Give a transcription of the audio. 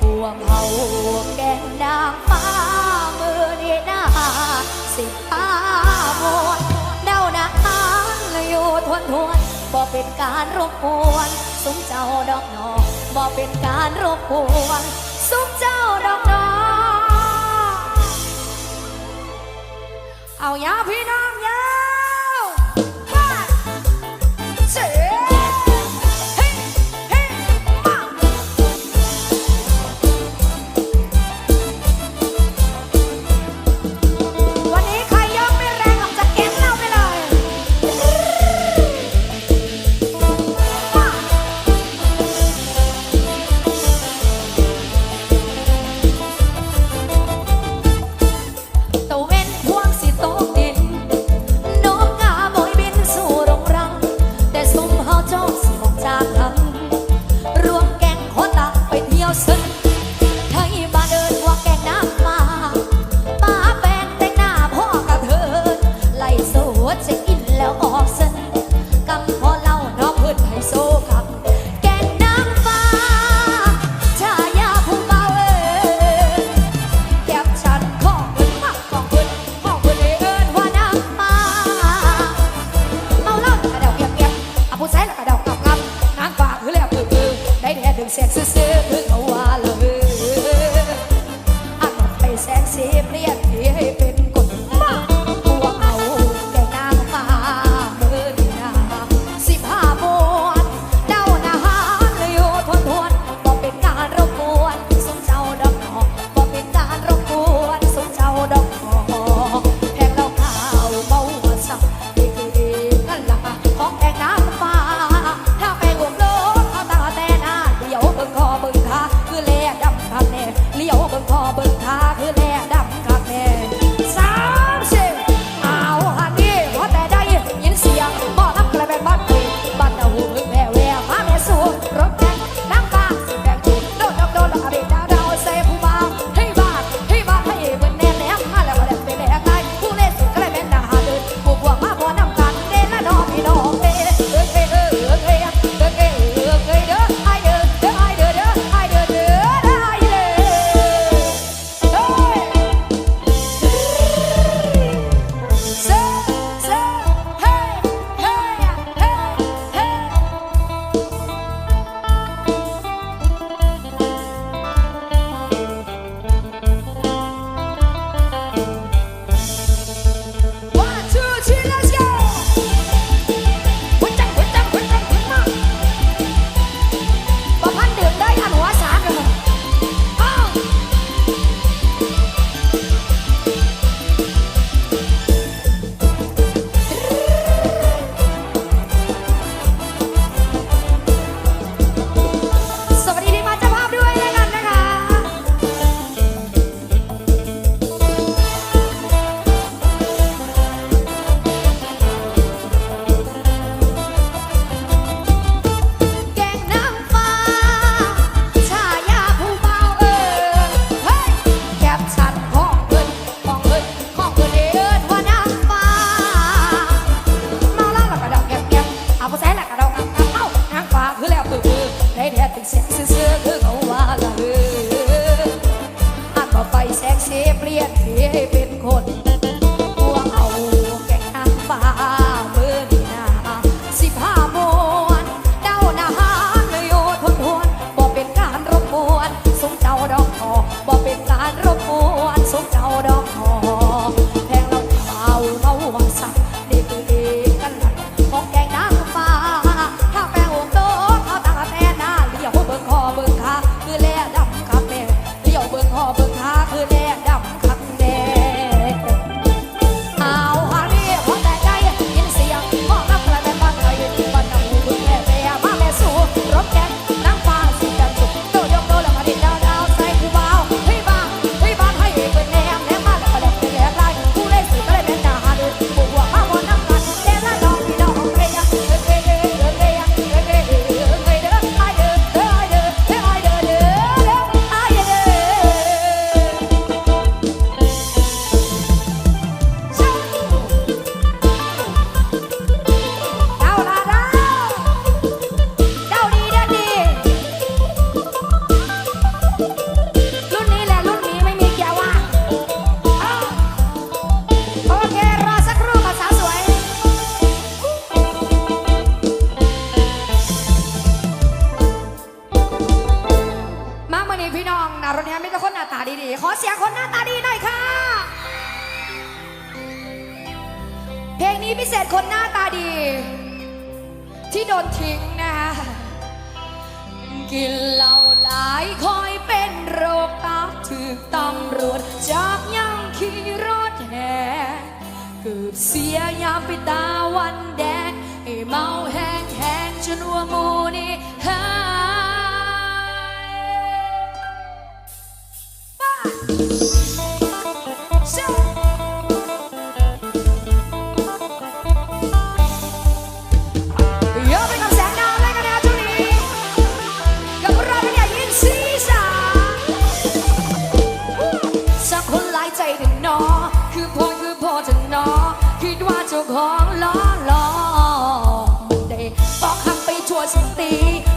พวเขาแกงนางฟ้ามือนี่นาสิตาบนเดาหนาเลยอยู่ทวนทวนบ่เป็นการรบกวนสุมเจ้าดอกนอบ่เป็นการรบกวนสุมเจ้าดอกนอเอายาพี่น้อง second sexy step. พิเศษคนหน้าตาดี ที่โดนทิ้งนะคะกินเหล้าหลายคอยเป็นโรคตาถึกตำรวจจับยังขี่รถแห่เกือบเสียยามไปตาวันแดงให้เมาแห้งแห้งจนหัวมูนี่หา สตี